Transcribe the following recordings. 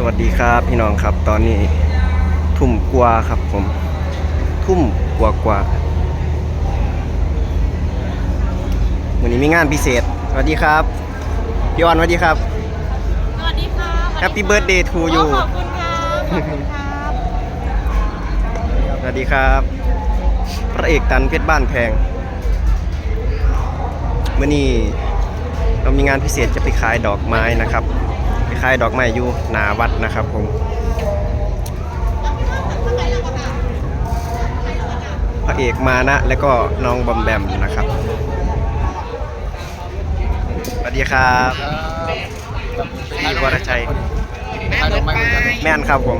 สวัสดีครับพี่น้องครับตอนนี้ทุ่มกว่าครับผม ทุ่มกว่ากว่าวันนี้มีงานพิเศษ สวัสดีครับพี่ออนสวัสดีครับ สวัสดีค่ะ Happy birthday to you ขอบคุณครับขอบคุณครับสวัสดีครับ พระเอกตันเพชรบ้านแพงเมื่อนี้เรามีงานพิเศษจะไปขายดอกไม้นะครับไป ขายดอกไม้อยู่หนาวัดนะครับผมพระเอกมานะ แล้วก็น้องบอมแบมนะครับสวัสดีครับพี่วรชัยขายดอกไม้เหมือนกันแม่นครับผม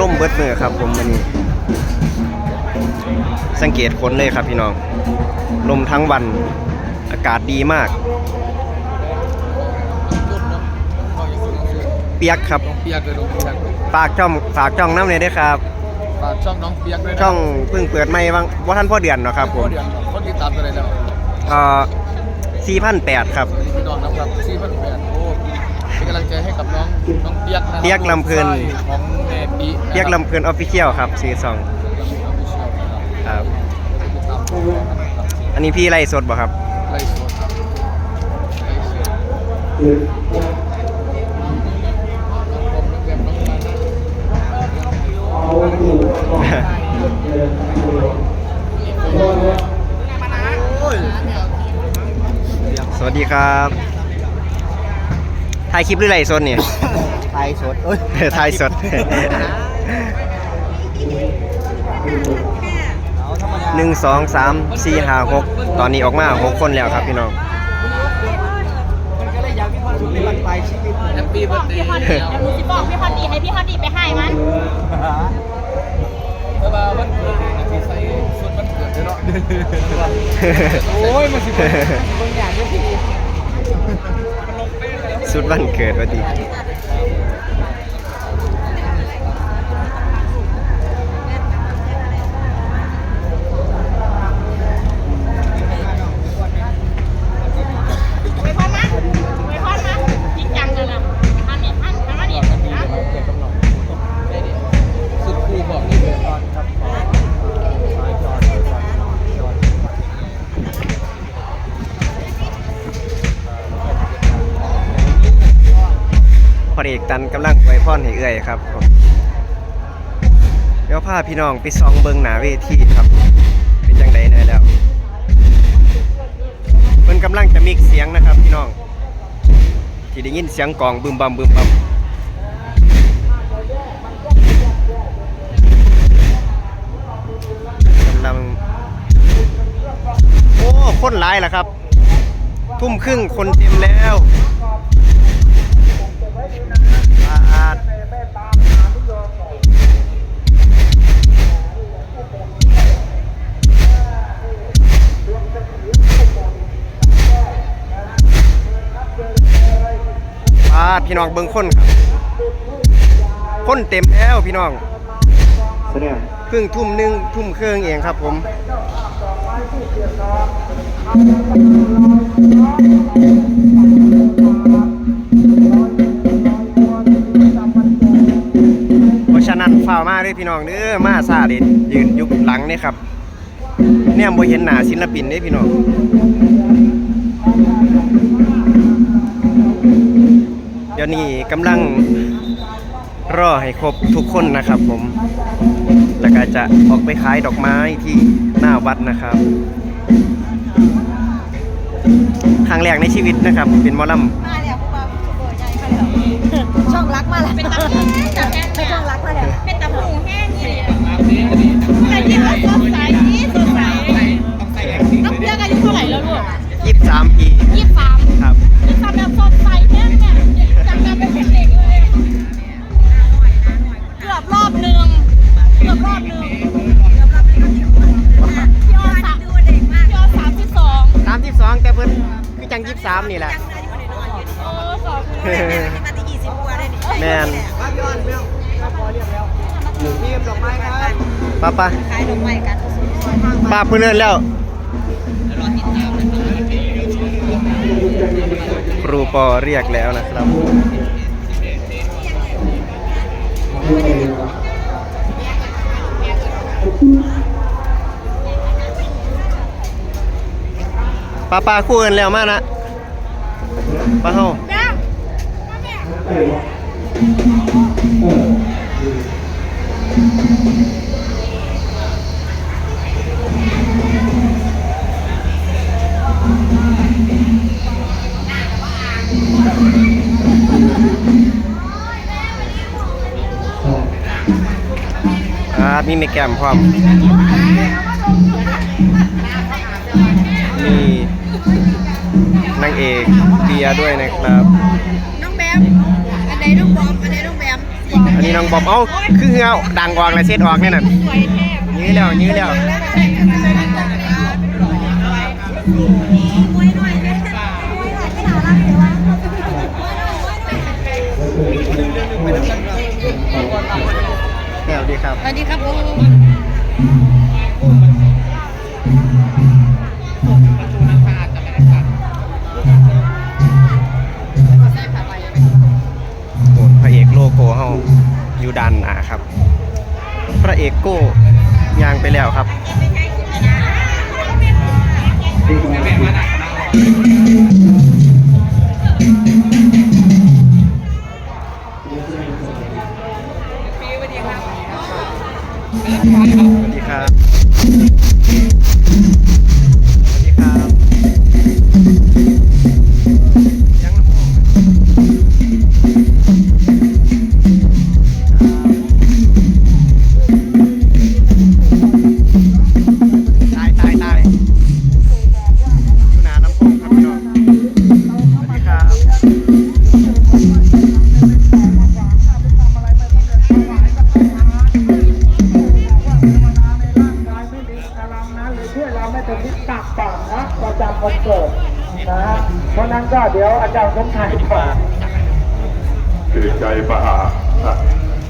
ล่มเบิดมือครับผมมันนี้ สังเกตคนเลยครับพี่น้องลมทั้งวัน อากาศดีมากรุ่นเนาะก็ยังซื้อซื้อเปียกครับน้องเปียกเลยน้องเปียกฝากช่องฝากช่องน้ำเลยด้วยครับฝากช่องน้องเปียกด้วยนะช่องเพิ่งเปิดไม่บ้างว่าท่านพ่อเดือนเนาะครับผมเดือนคนติดตามกันเลยแล้วเอ่อสี่พันแปดครับสวัสดีพี่น้องนะครับสี่พันแปดโอ้เป็นกำลังใจให้กับน้องน้องเปียกนะเปียกลำเพลินใช่ของแม่ปีเรียกลำเพลินออฟฟิเชียลครับซีซองครับติดตามชมนะครับอันนี้พี่ไล่สดบ่ครับ สวัสดีครับถ่ายคลิปหรือไล่สดเนี่ยไทยสดเอ้ยถ่ายสดเอาธรรมดาหนึ่งสองสามสี่ห้าหกตอนนี้ออกมาหกคนแล้วครับพี่น้องมันก็ เลยอยากมีความสุขในวันปลายชีวิตแฮปปี้บเบิอร์กดเดพี่ย์ฮอนดีเดี๋ยวหนูจะบอกพี่ฮอนดีให้พี่ฮอนดีไปให้มันแต่ว่าวันเกิดนี่นะที่ใส่สุดวันเกิดเนาะโอ้ยมันสิเป็นบางอย่างเนี่ยพี่สุดวันเกิดวันดี พอเอกตันกำลังไวพรให้เอื่อยครับผมเดี๋ยวพาพี่น้องไปส่องเบิงหนาเวทีครับ เป็นจังไดแหน่แล้วเพิ่นกำลังจะมิกเสียงนะครับพี่น้องที่ได้ยินเสียงกลองบึมบัมบึมบัมกำลังโอ้คนหลายล้วครับ ทุ่มครึ่งคนเต็มแล้วาดพี่น้องเบิ่งคนครับคนเต็มแล้วพี่น้องเพิ่งทุ่มหนึ่งทุ่มครึ่งเองครับผมเพราะฉะนั้นฝ้าวมาเด้อพี่น้องเด้อมาซาเด็ดยืนอยุบหลังนี่ครับ เนี่ยบ่เห็นหน้าศิลปินเด้อพี่น้อง เดี๋ยวนี้กำลังรอให้ครบทุกคนนะครับผม แล้วก็จะออกไปขายดอกไม้ที่หน้าวัดนะครับครั้งแรกในชีวิตนะครับ เป็นหมอลำมาแล้วพวกเราโอ้ยใหญ่มาแล้วช่องรักมาแล้วเป็นตะหูจับแห้งช่องรักมาแล้วเป็นตะหูแห้งนี่ อสองแมนทีมดอกไม้ครับป้าป้าขายดอกไม้กันป้าเพิ่นเอิ้นแล้ว ครูปอเรียกแล้วนะครับปลาปลาคู่กันแล้วมากนะปลาเฮา แม่ อ่ามีเมแกมพร้อมมีนางเอกเบียด้วยนะครับ น้องแบม อันนี้น้องบอมเอ้าคือเงาดังออกและเซตออกเนี่ยน่ะยื้อแล้วยื้อแล้วสวัสดีครับสวัสดีครับผม เฮาอยู่ด้านหน้าครับ พระเอกโก้ยางไปแล้วครับสวัสดีครับ เราไม่ถึงที่ตักปากนะประจำวันเกิดนะฮะเพราะนั้นก็เดี๋ยวอาจารย์สมชายก่อนตื่นใจปะอาอะ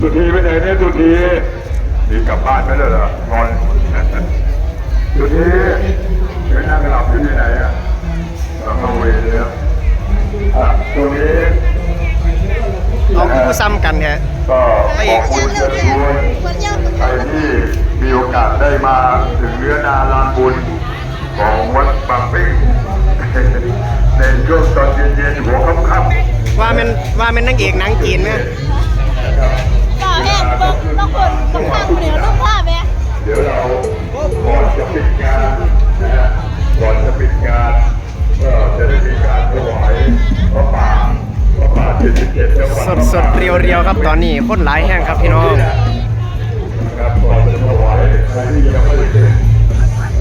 สุธีไปไหนเนี่ยสุธีนี่กลับบ้านไม่ได้เหรองอนสุธีเดี๋ยวนั่งหลับอยู่ที่ไหนอะหลังโรงเรียนเลยอะอะตรงนี้เอาคู่ซ้ำกันแท้ก็ขอบคุณเชิญชวนใครที่มีโอกาสได้มาถึงเนื้อนาลานบุญ ของวัดบางปิ้งในช่วงตอนเย็นๆหัวค่ำๆว่ามันว่ามันนางเอกหนังจีนนะต่อแม่เบิ้งต้องคนต้องข้างคนเดียวต้องผ้าแม่เดี๋ยวเราก่อนจะปิดงานนะฮะก่อนจะปิดงานก็จะได้มีการถวายพระป่าพระป่า77จังหวัดสดสดๆเรียวเรียวๆครับตอนนี้คนหลายแห้งครับพี่น้องนะครับก่อนจะถวายใครที่ยังไม่ได้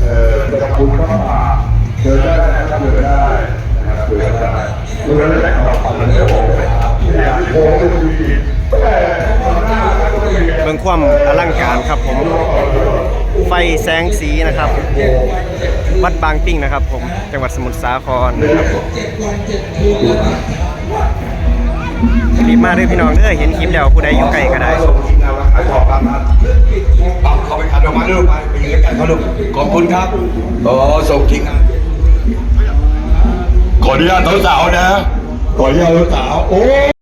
เอ่อจะทำบุญพระป่าเชิญได้นะครับเชิญได้นะครับเชิญได้เชิญได้ครับเดี๋ยวผมอยากโค้งไปคุยแต่หน้าก็ไม่มีเบิ่งความอลังการครับผม ไฟแสงสีนะครับ วัดบางปิ้งนะครับ ผมจังหวัดสมุทรสาครนะครับรีบมาด้วยพี่น้องเด้อเห็นคลิปแล้วผู้ใดอยู่ไกลก็ได้ ส่งทีมงานมาขายของครับนปั๊มเขาไปขัดออกมาเรื่อยไปไปยืนใกล้เขาลูกขอบคุณครับโอ้ส่งทิ้งานขออนุญาตสาวๆนะ ขออนุญาตสาวๆโอ้